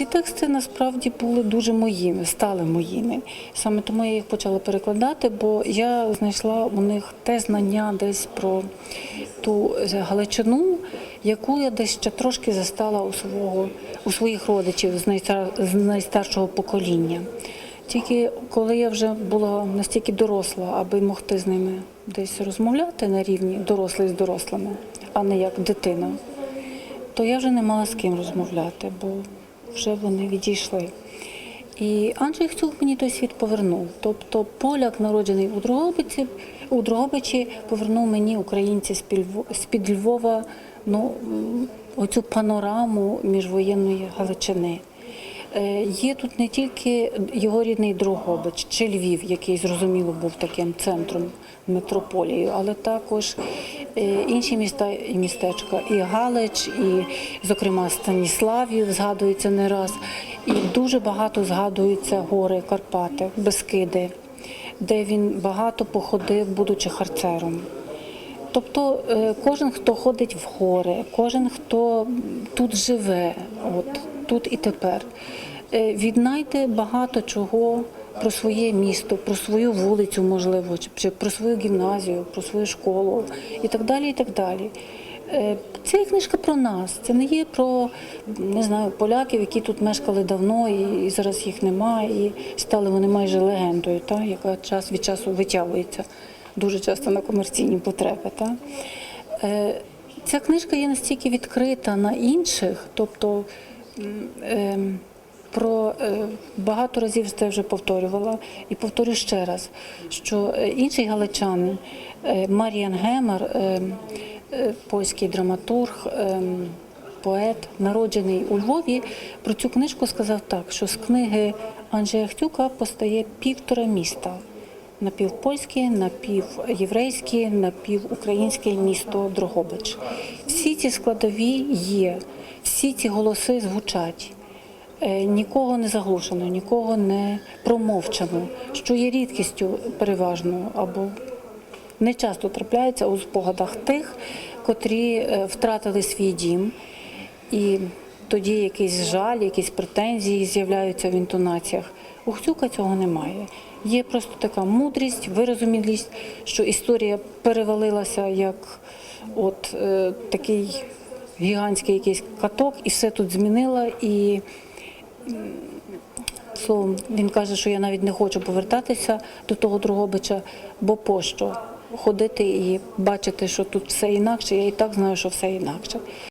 Ці тексти насправді були дуже моїми, стали моїми. Саме тому я їх почала перекладати, бо я знайшла у них те знання десь про ту Галичину, яку я десь ще трошки застала у свого у своїх родичів з найстар- з найстаршого покоління. Тільки коли я вже була настільки доросла, аби могти з ними десь розмовляти на рівні дорослий з дорослими, а не як дитина, то я вже не мала з ким розмовляти, бо вже вони відійшли. І Анджей Хцюк мені той світ повернув. Тобто поляк, народжений у Дрогобичі, у Дрогобичі, повернув мені українці з під Львова ну, оцю панораму міжвоєнної Галичини. Е, Є тут не тільки його рідний Дрогобич чи Львів, який зрозуміло був таким центром метрополією, але також інші міста і містечка, і Галич, і, зокрема, Станіславів згадується не раз, і дуже багато згадуються гори Карпати, Бескиди, де він багато походив, будучи харцером. Тобто е, кожен, хто ходить в гори, кожен, хто тут живе, от тут і тепер, е, віднайде багато чого про своє місто, про свою вулицю, можливо, чи- про свою гімназію, про свою школу і так далі. і так далі. Це книжка про нас. Це не є про не знаю, поляків, які тут мешкали давно, і, зараз їх немає, і стали вони майже легендою, та, яка час від часу витягується дуже часто на комерційні потреби. Та. Е, Ця книжка є настільки відкрита на інших, тобто ем, про е, багато разів це вже повторювала і повторю ще раз, що е, інший галичанин е, Маріан Гемер, польський драматург, поет, народжений у Львові, про цю книжку сказав так, що з книги Анджея Хтюка постає півтора міста напівпольське, напівєврейське, напівукраїнське місто Дрогобич. Всі ці складові є, всі ці голоси звучать. Е, Нікого не заглушено, нікого не промовчано, що є рідкістю переважно або не часто трапляється у спогадах тих, котрі е, втратили свій дім, і тоді якийсь жаль, якісь претензії з'являються в інтонаціях. У Хцюка цього немає. Є просто така мудрість, вирозумілість, що історія перевалилася як от е, такий гігантський якийсь каток, і все тут змінила. І Словом, він каже, що я навіть не хочу повертатися до того Дрогобича, бо пощо ходити і бачити, що тут все інакше, я і так знаю, що все інакше.